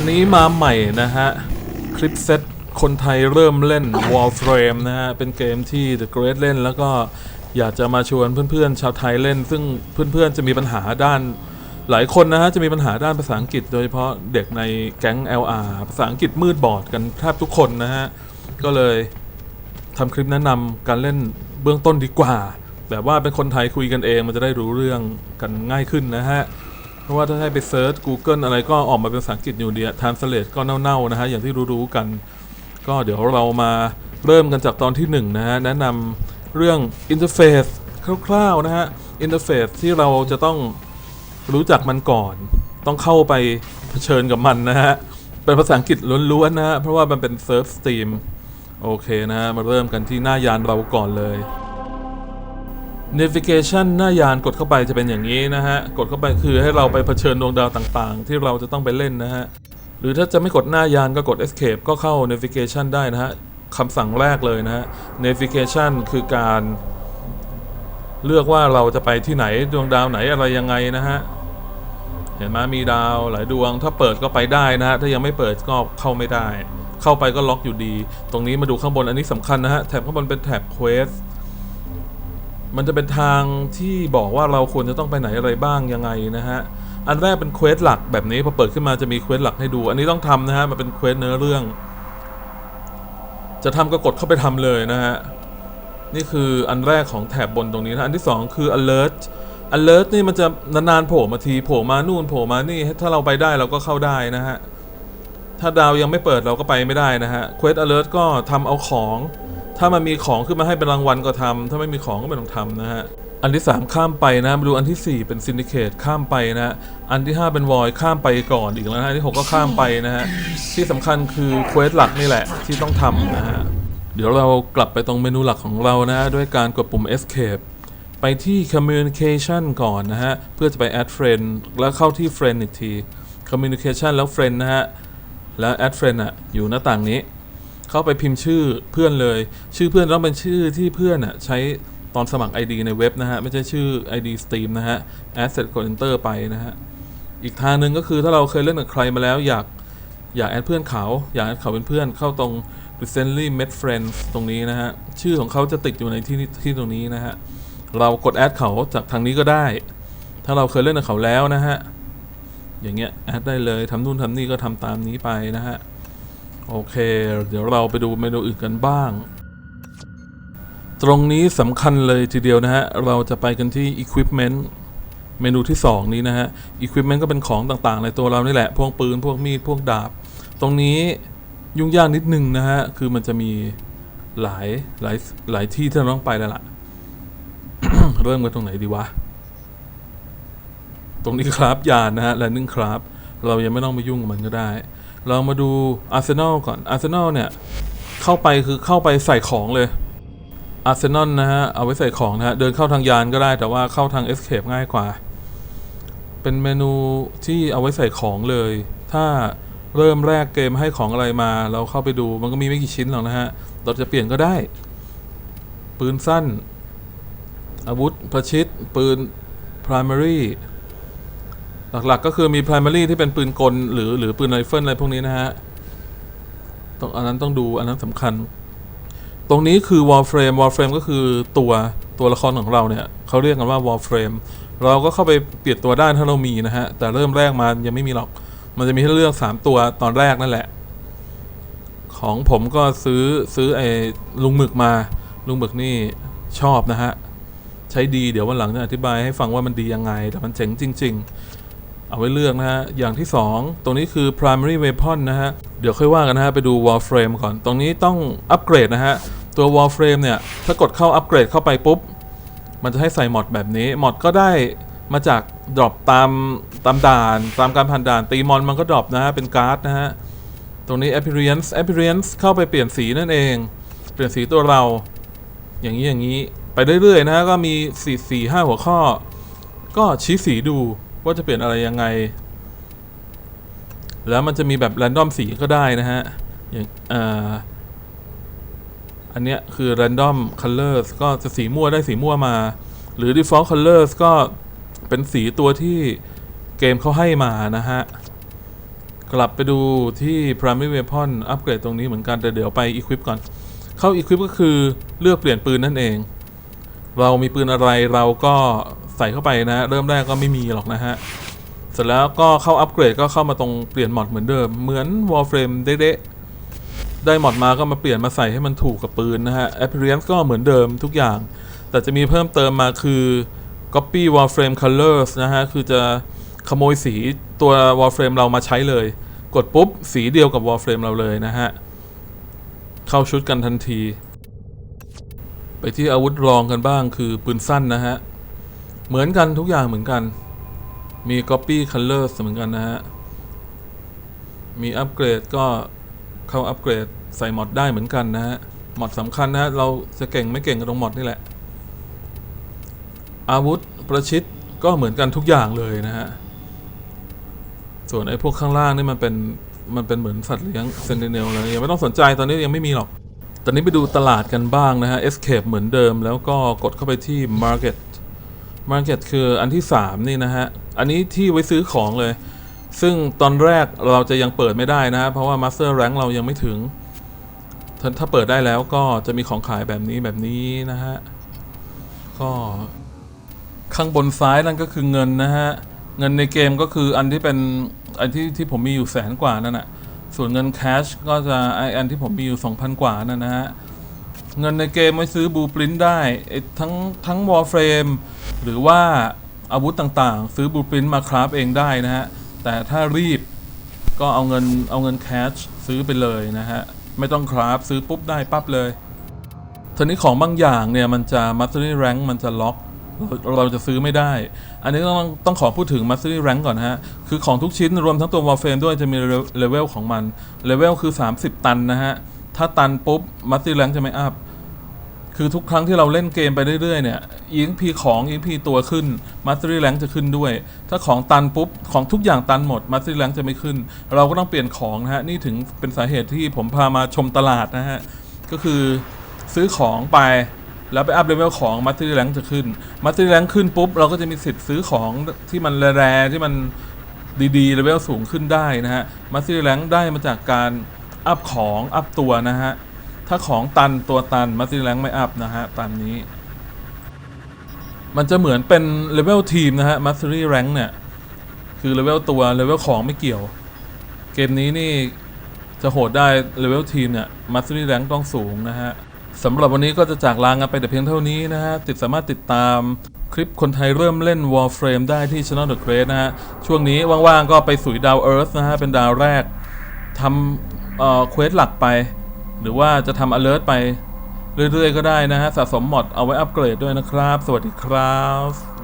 อันนี้มาใหม่นะฮะ คลิปเซตคนไทยเริ่มเล่น Warframe นะฮะ เป็นเกมที่ The Great เล่นแล้วก็อยากจะมาชวนเพื่อนๆ ชาวไทยเล่น ซึ่งเพื่อนๆ จะมีปัญหาด้านหลายคนนะฮะ จะมีปัญหาด้านภาษาอังกฤษ โดยเฉพาะเด็กในแก๊ง LR ภาษาอังกฤษมืดบอดกันแทบทุกคนนะฮะ ก็เลยทำคลิปแนะนำการเล่นเบื้องต้นดีกว่า แบบว่าเป็นคนไทยคุยกันเองมันจะได้รู้เรื่องกันง่ายขึ้นนะฮะ ราะว่าถ้าให้ไปเซิร์ช Google อะไรก็ออกมาเป็นภาษาอังกฤษอยู่เดียทานสเลตก็เน่าๆนะฮะอย่างที่รู้ๆกัน ก็เดี๋ยวเรามาเริ่มกันจากตอนที่1นะฮะแนะนำเรื่องอินเทอร์เฟซคร่าวๆนะฮะอินเทอร์เฟซที่เราจะต้องรู้จักมันก่อน ต้องเข้าไปเผชิญกับมันนะฮะเป็นภาษาอังกฤษล้วนๆนะฮะเพราะว่ามันเป็นเซิร์ฟสตรีมโอเคนะฮะมาเริ่มกันที่หน้ายานเราก่อนเลย navigation หน้ายานกดเข้าไปจะเป็นอย่างนี้นะฮะ กดเข้าไปคือให้เราไปเผชิญดวงดาวต่างๆ ที่เราจะต้องไปเล่นนะฮะ หรือถ้าจะไม่กดหน้ายานก็กด escape ก็เข้า navigation ได้นะฮะคำสั่งแรกเลยนะฮะ navigation คือการเลือกว่าเราจะไปที่ไหนดวงดาวไหนอะไรยังไงนะฮะ เห็นไหมมีดาวหลายดวง ถ้าเปิดก็ไปได้นะฮะ ถ้ายังไม่เปิดก็เข้าไม่ได้ เข้าไปก็ล็อกอยู่ดี ตรงนี้มาดูข้างบนอันนี้สำคัญนะฮะ แถบข้างบนเป็นแถบ quest มันจะเป็นทางที่บอกว่าเราควรจะต้องไปไหนอะไรบ้างยังไงนะฮะ อันแรกเป็นเควสหลักแบบนี้พอเปิดขึ้นมาจะมีเควสหลักให้ดู อันนี้ต้องทำนะฮะ มันเป็นเควสเนื้อเรื่อง จะทำก็กดเข้าไปทำเลยนะฮะ นี่คืออันแรกของแถบบนตรงนี้นะ อันที่สองคือ alert alert นี่มันจะนานๆโผล่มาทีโผล่มานู่นโผล่มานี่ ถ้าเราไปได้เราก็เข้าได้นะฮะ ถ้าดาวยังไม่เปิดเราก็ไปไม่ได้นะฮะ quest alert ก็ทำเอาของ ถ้ามันมีของขึ้นมาให้เป็นรางวัลก็ทำถ้าไม่มีของก็ไม่ต้องทำนะฮะ อันที่ 3 ข้ามไปนะมาดูอันทีสี่4 เป็น syndicate ข้ามไปนะฮะอันที่ 5 เป็น void ข้ามไปก่อนอีกแล้วนะอันที่ 6 ก็ข้ามไปนะฮะ ที่สำคัญคือเควสหลักนี่แหละที่ต้องทำนะฮะ เดี๋ยวเรากลับไปตรงเมนูหลักของเรานะฮะด้วยการกดปุ่ม escape ไปที่ communication ก่อนนะฮะ เพื่อจะไป add friend แล้วเข้าที่ friend อีกที communication แล้ว friend นะฮะ แล้ว add friend อะอยู่หน้าต่างนี้ เข้าไปพิมพ์ชื่อเพื่อนเลย ชื่อเพื่อนต้องเป็นชื่อที่เพื่อนอะใช้ตอนสมัคร ID ในเว็บนะฮะ ไม่ใช่ชื่อ ID Steam นะฮะ add เสร็จกด enter ไปนะฮะ อีกทางหนึ่งก็คือถ้าเราเคยเล่นกับใครมาแล้วอยากอยากแอดเพื่อนเขา อยากแอดเขาเป็นเพื่อนเข้าตรง recently met friends ตรงนี้นะฮะ ชื่อของเขาจะติดอยู่ในที่ที่ตรงนี้นะฮะ เรากดแอดเขาจากทางนี้ก็ได้ ถ้าเราเคยเล่นกับเขาแล้วนะฮะ อย่างเงี้ยแอดได้เลยทำนู่นทำนี่ก็ทำตามนี้ไปนะฮะ โอเค เดี๋ยวเราไปดูเมนูอื่นกันบ้าง ตรงนี้สำคัญเลยทีเดียวนะฮะ เราจะไปกันที่ equipment เมนูที่ 2 นี้นะฮะ equipment ก็เป็นของต่างๆ ในตัวเรานี่แหละ พวกปืน พวกมีด พวกดาบ ตรงนี้ยุ่งยากนิดนึงนะฮะ คือมันจะมีหลายหลายหลายที่ที่เราต้องไปแล้วล่ะ เริ่มกันตรงไหนดีวะ ตรงนี้ครับยานนะฮะ landing ครับ เรายังไม่ต้องไปยุ่งกับมันก็ได้ เรามาดู Arsenal ก่อน Arsenal เนี่ยเข้าไปคือเข้าไปใส่ของเลย Arsenal นะฮะเอาไว้ใส่ของนะฮะเดินเข้าทางยานก็ได้แต่ว่าเข้าทาง Escape ง่ายกว่า เป็นเมนูที่เอาไว้ใส่ของเลย ถ้าเริ่มแรกเกมให้ของอะไรมา เราเข้าไปดูมันก็มีไม่กี่ชิ้นหรอกนะฮะเราจะเปลี่ยนก็ได้ ปืนสั้น อาวุธประชิดปืน primary หลักๆก็คือมี primary ที่เป็นปืนกลหรือหรือปืนไรเฟิลอะไรพวกนี้นะฮะต้องอันนั้นต้องดูอันนั้นสำคัญ ตรงนี้คือ warframe warframe ก็คือตัวตัวละครของเราเนี่ยเขาเรียกกันว่า warframe เราก็เข้าไปเปลี่ยนตัวได้ถ้าเรามีนะฮะ แต่เริ่มแรกมายังไม่มีหรอก มันจะมีให้เลือก 3 ตัวตอนแรกนั่นแหละ ของผมก็ซื้อซื้อไอ้ลุงหมึกมา ลุงหมึกนี่ชอบนะฮะ ใช้ดีเดี๋ยววันหลังจะอธิบายให้ฟังว่ามันดียังไง แต่มันเจ๋งจริง ๆ เอาไว้เลือกนะฮะ อย่างที่ 2 ตรงนี้คือ primary weapon นะฮะ เดี๋ยวค่อยว่ากันนะฮะ ไปดู warframe ก่อน ตรงนี้ต้องอัปเกรดนะฮะ ตัว warframe เนี่ย ถ้ากดเข้าอัปเกรดเข้าไปปุ๊บ มันจะให้ใส่มอดแบบนี้ มอดก็ได้มาจากดรอปตามตามด่าน ตามการผ่านด่าน ตีมอนมันก็ดรอปนะฮะ เป็นการ์ดนะฮะ ตรงนี้ appearance appearance เข้าไปเปลี่ยนสีนั่นเอง เปลี่ยนสีตัวเรา อย่างนี้อย่างนี้ ไปเรื่อยๆนะฮะ ก็มี4 4 5หัวข้อ ก็ชี้สีดู ว่าจะเปลี่ยนอะไรยังไง แล้วมันจะมีแบบ random สีก็ได้นะฮะ อย่างอ่าอันเนี้ยคือ random colors ก็จะสีมั่วได้สีมั่วมา หรือ default colors ก็เป็นสีตัวที่เกมเขาให้มานะฮะ กลับไปดูที่ primary weapon อัปเกรดตรงนี้เหมือนกัน แต่เดี๋ยวไป equip ก่อน เข้า equip ก็คือเลือกเปลี่ยนปืนนั่นเอง เรามีปืนอะไรเราก็ ใส่เข้าไปนะ เริ่มแรกก็ไม่มีหรอกนะฮะ เสร็จแล้วก็เข้าอัปเกรดก็เข้ามาตรงเปลี่ยนมอดเหมือนเดิม เหมือน Warframe เด๊ะได้มอดมาก็มาเปลี่ยนมาใส่ให้มันถูกกับปืนนะฮะ Appearance ก็เหมือนเดิมทุกอย่าง แต่จะมีเพิ่มเติมมาคือ Copy Warframe Colors นะฮะ คือจะขโมยสีตัว Warframe เรามาใช้เลย กดปุ๊บ สีเดียวกับ Warframe เราเลยนะฮะ เข้าชุดกันทันที ไปที่อาวุธรองกันบ้างคือปืนสั้นนะฮะ เหมือนกันทุกอย่างเหมือนกัน มี Copy Color เหมือนกันนะฮะ มีอัปเกรดก็เข้าอัปเกรดใส่มอดได้เหมือนกันนะฮะมอดสำคัญนะฮะเราจะเก่งไม่เก่งก็ตรงมอดนี่แหละ อาวุธประชิดก็เหมือนกันทุกอย่างเลยนะฮะ ส่วนไอ้พวกข้างล่างนี่มันเป็นมันเป็นเหมือนสัตว์เลี้ยงเซนติเนลเลยยังไม่ต้องสนใจตอนนี้ยังไม่มีหรอกตอนนี้ไปดูตลาดกันบ้างนะฮะ Escape เหมือนเดิม แล้วก็กดเข้าไปที่ Market Market คืออันที่ 3 นี่นะฮะ อันนี้ที่ไว้ซื้อของเลย ซึ่งตอนแรกเราจะยังเปิดไม่ได้นะ เพราะว่า Master Rank เรายังไม่ถึงถ้าถ้าเปิดได้แล้วก็จะมีของขายแบบนี้แบบนี้นะฮะ ก็ข้างบนซ้ายนั่นก็คือเงินนะฮะ เงินในเกมก็คืออันที่เป็นอันที่ที่ผมมีอยู่แสนกว่านั่นแหะส่วนเงินแคชก็จะไออันที่ผมมีอยู่ 2,000 กว่านั่นนะฮะ เงินในเกมไว้ซื้อบูปรินได้ทั้งทั้งวอลเฟรมหรือว่าอาวุธต่างๆ ซื้อบูปรินมาคราฟเองได้นะฮะ แต่ถ้ารีบก็เอาเงินเอาเงินแคชซื้อไปเลยนะฮะ ไม่ต้องคราฟซื้อปุ๊บได้ปั๊บเลยทีนี้ของบางอย่างเนี่ย มันจะ Mastery Rank มันจะล็อกเราจะซื้อไม่ได้ อันนี้ต้องต้องขอพูดถึง Mastery Rank ก่อนนะฮะ คือของทุกชิ้นรวมทั้งตัว Warframe ด้วยจะมีเลเวลของมัน เลเวลคือ 30 ตันนะฮะ ถ้าตันปุ๊บ Mastery Rank จะไม่อัพ คือทุกครั้งที่เราเล่นเกมไปเรื่อยๆเนี่ย EXP ของ EXP ตัวขึ้น Mastery Rank จะขึ้นด้วย ถ้าของตันปุ๊บ ของทุกอย่างตันหมด Mastery Rank จะไม่ขึ้น เราก็ต้องเปลี่ยนของนะฮะ นี่ถึงเป็นสาเหตุที่ผมพามาชมตลาดนะฮะ ก็คือซื้อของไปแล้วไปอัพเลเวลของมัตติแรงจะขึ้นมัตติแรงขึ้นปุ๊บ เราก็จะมีสิทธิ์ซื้อของที่มันแร่ๆที่มันดีๆเลเวลสูงขึ้นได้นะฮะมัตติแรงได้มาจากการอัพของอัพตัวนะฮะ ถ้าของตันตัวตันมัตติแรงไม่อัพนะฮะตามนี้ มันจะเหมือนเป็นเลเวลทีมนะฮะมัตติแรงเนี่ยคือเลเวลตัวเลเวลของไม่เกี่ยว เกมนี้นี่จะโหดได้เลเวลทีมเนี่ยมัตติแรงต้องสูงนะฮะสำหรับวันนี้ก็จะจากลากันไปแต่เพียงเท่านี้นะฮะ ติดสามารถติดตามคลิปคนไทยเริ่มเล่น Warframe ได้ที่ Channel The Great นะฮะ ช่วงนี้ว่างๆก็ไปสุยดาว Earth นะฮะ เป็นดาวแรกทำเอ่อเควสหลักไป หรือว่าจะทำ alert ไปเรื่อยๆ ก็ได้นะฮะ สะสมมอดเอาไว้อัปเกรดด้วยนะครับ สวัสดีครับ